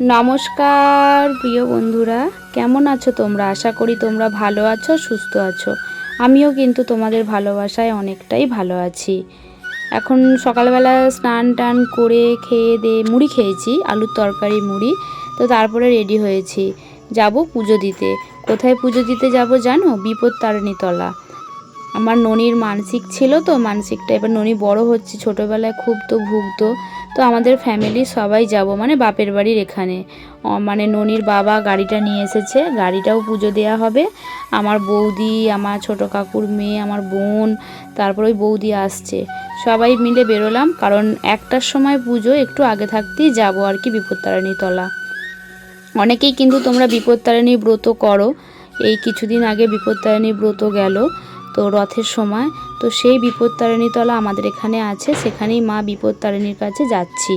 নমস্কার, প্রিয় বন্ধুরা। কেমন আছো তোমরা? আশা করি তোমরা ভালো আছো, সুস্থ আছো। আমিও কিন্তু তোমাদের ভালোবাসায় অনেকটাই ভালো আছি। এখন সকালবেলা স্নান টান করে খেয়ে দিয়ে মুড়ি খেয়েছি, আলুর তরকারি, মুড়ি। তো তারপরে রেডি হয়েছি। যাব পুজো দিতে। কোথায় পুজো দিতে যাব জানো? বিপদ তারিণী তলা আমার ননির মানসিক ছিল তো, মানসিকটা এবার ননি বড় হচ্ছে, ছোটোবেলায় খুব তো ভুগতো। তো আমাদের ফ্যামিলি সবাই যাব মানে বাপের বাড়ির এখানে। মানে ননির বাবা গাড়িটা নিয়ে এসেছে, গাড়িটাও পুজো দেওয়া হবে। আমার বৌদি, আমার ছোট কাকুর মেয়ে, আমার বোন, তারপর ওই বৌদি আসছে। সবাই মিলে বেরোলাম, কারণ একটার সময় পুজো, একটু আগে থাকতেই যাব আর কি বিপত্তারিণী তলা অনেকেই কিন্তু তোমরা বিপত্তারিণী ব্রত করো। এই কিছুদিন আগে বিপত্তারিণী ব্রত গেল। তো রথের সময়। তো সেই বিপদ তলা আমাদের এখানে আছে, সেখানেই মা বিপদতারিণীর কাছে যাচ্ছি।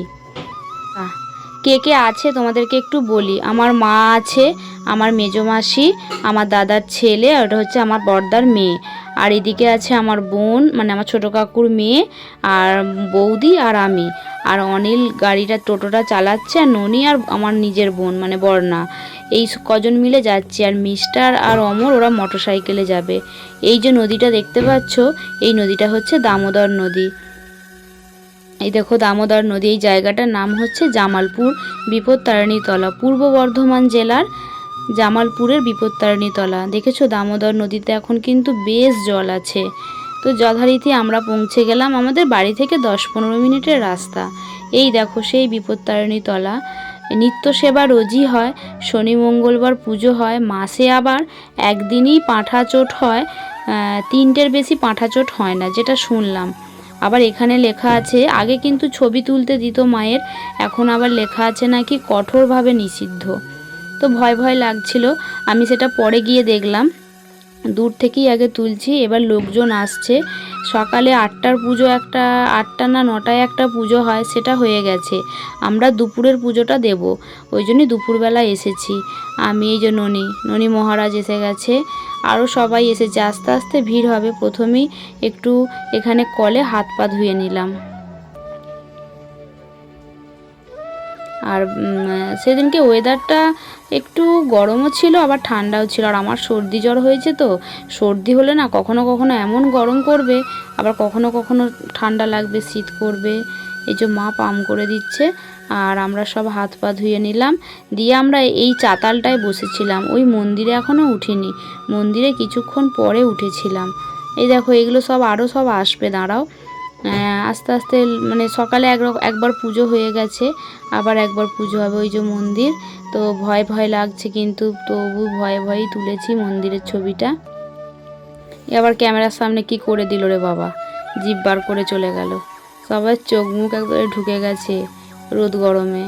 কে কে আছে তোমাদেরকে একটু বলি। আমার মা আছে, আমার মেজো মাসি, আমার দাদার ছেলে ওটা হচ্ছে আমার বর্দার মেয়ে। আর এদিকে আছে আমার বোন মানে আমার ছোটো কাকুর মেয়ে আর বৌদি আর আমি। আর অনিল গাড়িটা, টোটোটা চালাচ্ছে আর ননি আর আমার নিজের বোন মানে বর্ণা। এই কজন মিলে যাচ্ছি আর মিস্টার আর অমর, ওরা মোটর সাইকেলে যাবে। এই যে নদীটা দেখতে পাচ্ছ, এই নদীটা হচ্ছে দামোদর নদী। এই দেখো দামোদর নদী, এই জায়গাটার নাম হচ্ছে জামালপুর, বিপত্তারিণী তলা, পূর্ব বর্ধমান জেলার জামালপুরের বিপত্তারিণী তলা দেখেছ, দামোদর নদীতে এখন কিন্তু বেশ জল আছে। তো যথারীতি আমরা পৌঁছে গেলাম আমাদের বাড়ি থেকে দশ পনেরো মিনিটের রাস্তা। এই দেখো, সেই বিপত্তারিণী তলা নিত্য সেবা রোজই হয়, শনি মঙ্গলবার পুজো হয়, মাসে আবার একদিনই পাঁঠা চোট হয় তিনটের বেশি পাঁঠা চোট হয় না, যেটা শুনলাম। আবার এখানে লেখা আছে, আগে কিন্তু ছবি তুলতে দিত মায়ের, এখন আবার লেখা আছে নাকি কঠোরভাবে নিষিদ্ধ। তো ভয় ভয় লাগছিল। আমি সেটা পরে গিয়ে দেখলাম। দূর থেকেই আগে তুলছি, এবার লোকজন আসছে। সকালে আটটার পুজো একটা, আটটা না নটায় একটা পুজো হয়, সেটা হয়ে গেছে। আমরা দুপুরের পুজোটা দেব। ওই জন্যই দুপুরবেলা এসেছি। আমি, এই যে ননি ননি মহারাজ এসে গেছে। আরও সবাই এসেছে। আস্তে আস্তে ভিড় হবে। প্রথমেই একটু এখানে কলে হাত পা ধুয়ে নিলাম। আর সেদিনকে ওয়েদারটা একটু গরমও ছিল, আবার ঠান্ডাও ছিল। আর আমার সর্দি জ্বর হয়েছে তো, সর্দি হলে না কখনো কখনো এমন গরম করবে, আবার কখনো কখনো ঠান্ডা লাগবে, শীত করবে। এই যে মা পাম করে দিচ্ছে, আর আমরা সব হাত পা ধুয়ে নিলাম। দিয়ে আমরা এই চাতালটায় বসেছিলাম। ওই মন্দিরে এখনও উঠিনি। মন্দিরে কিছুক্ষণ পরে উঠেছিলাম। এই দেখো, এগুলো সব আরও সব আসবে, দাঁড়াও। আস্তে আস্তে মানে সকালে এক একবার পুজো হয়ে গেছে, আবার একবার পুজো হবে ওই যে মন্দির। তো ভয় ভয় লাগছে কিন্তু তবু ভয়ে ভয়েই তুলেছি মন্দিরের ছবিটা। আবার ক্যামেরার সামনে কি করে দিল রে বাবা? জিভ বার করে চলে গেল। সবার চোখ মুখ একবারে ঢুকে গেছে রোদ গরমে।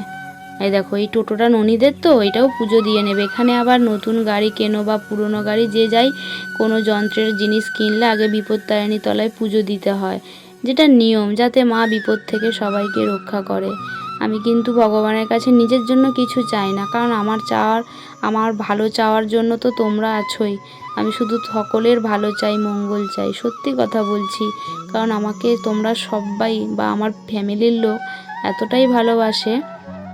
এই দেখো, এই টোটোটা ননীদের তো, এটাও পুজো দিয়ে নেবে। এখানে আবার নতুন গাড়ি কেনো বা পুরনো গাড়ি, যে যাই কোনো যন্ত্রের জিনিস কিনলে আগে বিপত্তারিণী তলায় পুজো দিতে হয়। যেটা নিয়ম, যাতে মা বিপদ থেকে সবাইকে রক্ষা করে। আমি কিন্তু ভগবানের কাছে নিজের জন্য কিছু চাই না, কারণ আমার চাওয়ার, আমার ভালো চাওয়ার জন্য তো তোমরা আছোই। আমি শুধু সকলের ভালো চাই, মঙ্গল চাই। সত্যি কথা বলছি, কারণ আমাকে তোমরা সবাই বা আমার ফ্যামিলির লোক এতটাই ভালোবাসে।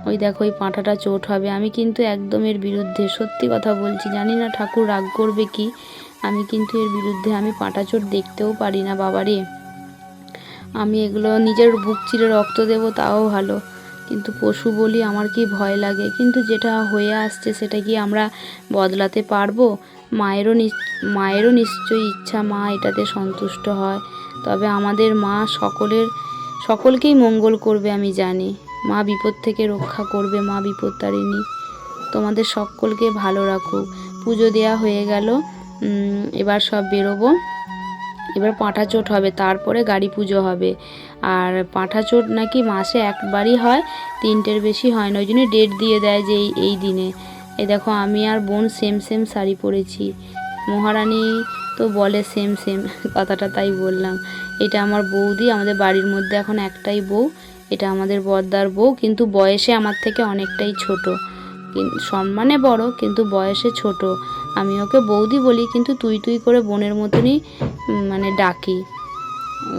ওই দেখো ওই পাঁঠাটা চোট হবে। আমি কিন্তু একদম এর বিরুদ্ধে, সত্যি কথা বলছি। জানি না ঠাকুর রাগ করবে কি। আমি কিন্তু এর বিরুদ্ধে আমি পাঁটা চোট দেখতেও পারি না, বাবারে। আমি এগুলো নিজের বুক চিরে রক্ত দেব, তাও ভালো। কিন্তু পশু বলি, আমার কি ভয় লাগে? কিন্তু যেটা হয়ে আসছে, সেটা কি আমরা বদলাতে পারব? মায়েরও মায়েরও নিশ্চয়ই ইচ্ছা, মা এটাতে সন্তুষ্ট হয়। তবে আমাদের মা সকলের, সকলকেই মঙ্গল করবে, আমি জানি। মা বিপদ থেকে রক্ষা করবে, মা বিপদ তারিণী তোমাদের সকলকে ভালো রাখুক। পুজো দেওয়া হয়ে গেল এবার সব বেরোবো। এবার পাঁঠা চোট হবে, তারপরে গাড়ি পুজো হবে। আর পাঁঠা চোট নাকি মাসে একবারই হয়, তিনটের বেশি হয় না, ওই জন্য ডেট দিয়ে দেয় যে এই দিনে। এই দেখো, আমি আর বোন সেম সেম শাড়ি পরেছি। মহারানী তো বলে সেম সেম কথাটা তাই বললাম। এটা আমার বৌদি, আমাদের বাড়ির মধ্যে এখন একটাই বউ, এটা আমাদের বর্দার বউ, কিন্তু বয়সে আমার থেকে অনেকটাই ছোট। সম্মানে বড়, কিন্তু বয়সে ছোট। আমি ওকে বৌদি বলি, কিন্তু তুই তুই করে বোনের মতনই মানে ডাকি।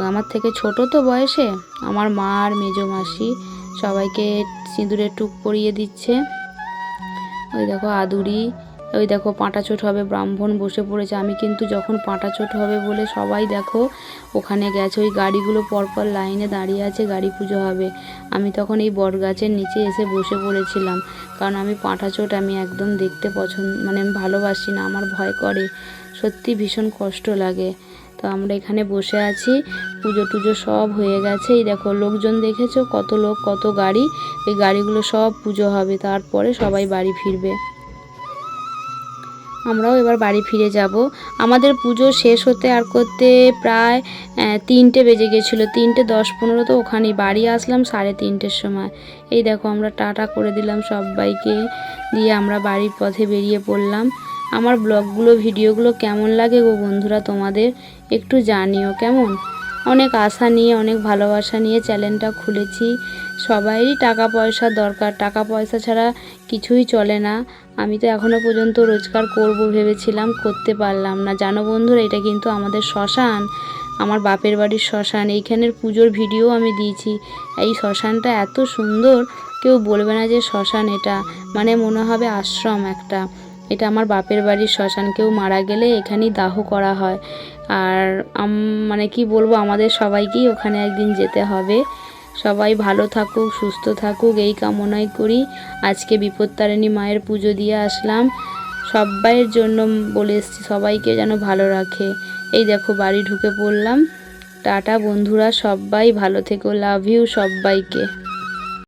আমার থেকে ছোট তো বয়সে আমার মা আর মেজো মাসি সবাইকে সিঁদুরের টুক পরিয়ে দিচ্ছে। ওই দেখো আদুরি, ওই দেখো পাঁটা চোট হবে ব্রাহ্মণ বসে পড়েছে। আমি কিন্তু যখন পাঁটা চোট হবে বলে সবাই দেখো ওখানে গেছে। ওই গাড়িগুলো পরপর লাইনে দাঁড়িয়ে আছে, গাড়ি পুজো হবে। আমি তখন এই বট গাছের নিচে এসে বসে পড়েছিলাম। কারণ আমি পাঁটা চোট আমি একদম দেখতে পছন্দ মানে ভালোবাসি না, আমার ভয় করে। সত্যি ভীষণ কষ্ট লাগে। তো আমরা এখানে বসে আছি। পুজো টুজো সব হয়ে গেছে। এই দেখো, লোকজন দেখেছ? কত লোক, কত গাড়ি। এই গাড়িগুলো সব পুজো হবে। তারপরে সবাই বাড়ি ফিরবে। আমরাও এবার বাড়ি ফিরে যাব। আমাদের পুজো শেষ হতে আর করতে প্রায় তিনটে বেজে গেছিল। তিনটে দশ পনেরো তো ওখানেই। বাড়ি আসলাম সাড়ে তিনটের সময়। এই দেখো, আমরা টাটা করে দিলাম সবাইকে। দিয়ে আমরা বাড়ির পথে বেরিয়ে পড়লাম। আমার ব্লগগুলো, ভিডিওগুলো কেমন লাগে গো বন্ধুরা তোমাদের? একটু জানিও, কেমন? অনেক আশা নিয়ে, অনেক ভালোবাসা নিয়ে চ্যানেলটা খুলেছি। সবাইরই টাকা পয়সা দরকার। টাকা পয়সা ছাড়া কিছুই চলে না। আমি তো এখনও পর্যন্ত রোজগার করব ভেবেছিলাম, করতে পারলাম না। জানো বন্ধুরা, এটা কিন্তু আমাদের শ্মশান। আমার বাপের বাড়ির শ্মশান। এইখানের পুজোর ভিডিও আমি দিয়েছি। এই শ্মশানটা এত সুন্দর, কেউ বলবে না যে শ্মশান এটা। মানে মনে হবে আশ্রম একটা। এটা আমার বাপের বাড়ির শ্মশান কেউ মারা গেলে এখানেই দাহ করা হয়। আর মানে কি বলব, আমাদের সবাইকেই ওখানে একদিন যেতে হবে। সবাই ভালো থাকুক, সুস্থ থাকুক, এই কামনাই করি। আজকে বিপত্তারিণী মায়ের পুজো দিয়ে আসলাম। সবাইয়ের জন্য বলে এসছি, সবাইকে যেন ভালো রাখে। এই দেখো, বাড়ি ঢুকে পড়লাম। টাটা বন্ধুরা সবাই ভালো থেকো, লাভ ইউ সবাইকে